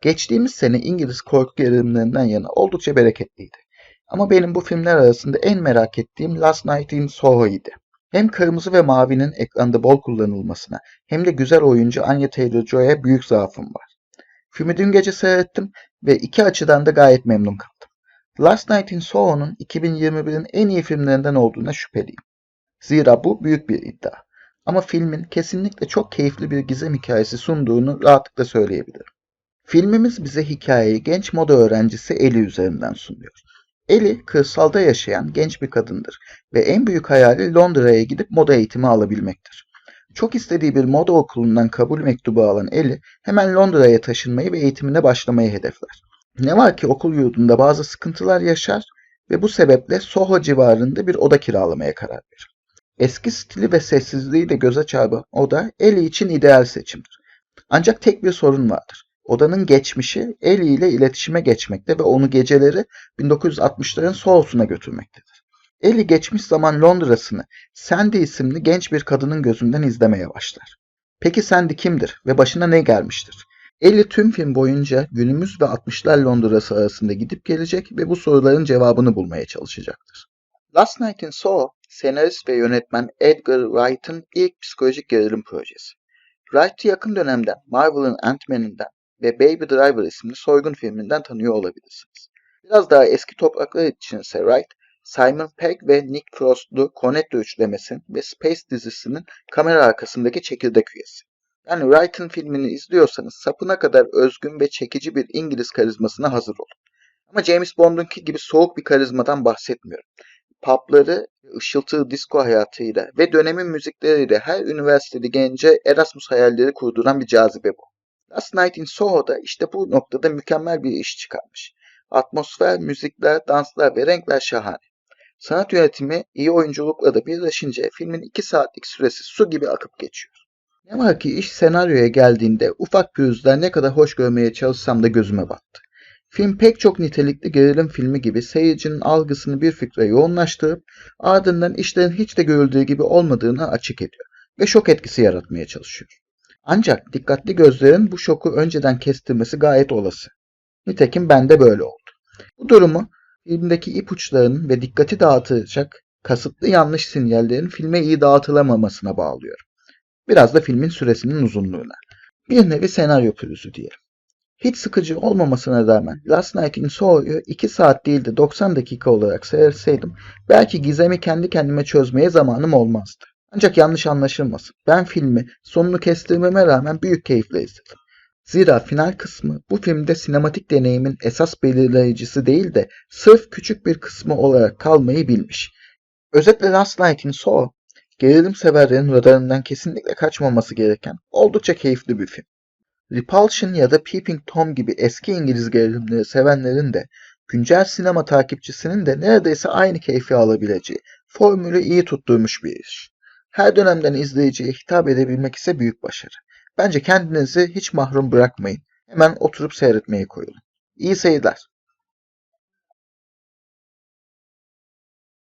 Geçtiğimiz sene İngiliz korku gerilimlerinden yana oldukça bereketliydi. Ama benim bu filmler arasında en merak ettiğim Last Night in Soho idi. Hem kırmızı ve mavinin ekranda bol kullanılmasına hem de güzel oyuncu Anya Taylor-Joy'a büyük zaafım var. Filmi dün gece seyrettim ve iki açıdan da gayet memnun kaldım. Last Night in Soho'nun 2021'in en iyi filmlerinden olduğuna şüpheliyim. Zira bu büyük bir iddia. Ama filmin kesinlikle çok keyifli bir gizem hikayesi sunduğunu rahatlıkla söyleyebilirim. Filmimiz bize hikayeyi genç moda öğrencisi Ellie üzerinden sunuyor. Ellie kırsalda yaşayan genç bir kadındır ve en büyük hayali Londra'ya gidip moda eğitimi alabilmektir. Çok istediği bir moda okulundan kabul mektubu alan Ellie hemen Londra'ya taşınmayı ve eğitimine başlamayı hedefler. Ne var ki okul yurdunda bazı sıkıntılar yaşar ve bu sebeple Soho civarında bir oda kiralamaya karar verir. Eski stili ve sessizliği de göze çarpan oda Ellie için ideal seçimdir. Ancak tek bir sorun vardır. Odanın geçmişi Ellie ile iletişime geçmekte ve onu geceleri 1960'ların Soho'suna götürmektedir. Ellie geçmiş zaman Londra'sını Sandy isimli genç bir kadının gözünden izlemeye başlar. Peki Sandy kimdir ve başına ne gelmiştir? Ellie tüm film boyunca günümüz ve 60'lar Londra'sı arasında gidip gelecek ve bu soruların cevabını bulmaya çalışacaktır. Last Night in Soho, senarist ve yönetmen Edgar Wright'ın ilk psikolojik gerilim projesi. Wright'ı yakın dönemden Marvel'ın Ant-Man'inden ve Baby Driver isimli soygun filminden tanıyor olabilirsiniz. Biraz daha eski topraklar için ise Wright, Simon Pegg ve Nick Frost'lu Cornetto üçlemesi ve Space dizisinin kamera arkasındaki çekirdek üyesi. Yani Wright'ın filmini izliyorsanız sapına kadar özgün ve çekici bir İngiliz karizmasına hazır olun. Ama James Bond'unki gibi soğuk bir karizmadan bahsetmiyorum. Pubları, ışıltılı disco hayatıyla ve dönemin müzikleriyle her üniversiteli gence Erasmus hayalleri kurduran bir cazibe bu. Last Night in Soho'da işte bu noktada mükemmel bir iş çıkarmış. Atmosfer, müzikler, danslar ve renkler şahane. Sanat yönetimi iyi oyunculukla da birleşince filmin 2 saatlik süresi su gibi akıp geçiyor. Ne var ki iş senaryoya geldiğinde ufak pürüzler ne kadar hoş görmeye çalışsam da gözüme battı. Film pek çok nitelikli gerilim filmi gibi seyircinin algısını bir fikre yoğunlaştırıp ardından işlerin hiç de görüldüğü gibi olmadığını açık ediyor ve şok etkisi yaratmaya çalışıyor. Ancak dikkatli gözlerin bu şoku önceden kestirmesi gayet olası. Nitekim bende böyle oldu. Bu durumu filmdeki ipuçlarının ve dikkati dağıtacak kasıtlı yanlış sinyallerin filme iyi dağıtılamamasına bağlıyorum. Biraz da filmin süresinin uzunluğuna. Bir nevi senaryo pürüzü diyelim. Hiç sıkıcı olmamasına rağmen Last Night in Soho'yu 2 saat değil de 90 dakika olarak seyretseydim belki gizemi kendi kendime çözmeye zamanım olmazdı. Ancak yanlış anlaşılmasın. Ben filmi sonunu kestirmeme rağmen büyük keyifle izledim. Zira final kısmı bu filmde sinematik deneyimin esas belirleyicisi değil de sırf küçük bir kısmı olarak kalmayı bilmiş. Özetle Last Night in Soho, gerilim severlerin radarından kesinlikle kaçmaması gereken oldukça keyifli bir film. Repulsion ya da Peeping Tom gibi eski İngiliz gerilimleri sevenlerin de güncel sinema takipçisinin de neredeyse aynı keyfi alabileceği formülü iyi tutturmuş bir iş. Her dönemden izleyiciye hitap edebilmek ise büyük başarı. Bence kendinizi hiç mahrum bırakmayın. Hemen oturup seyretmeye koyulun. İyi seyirler.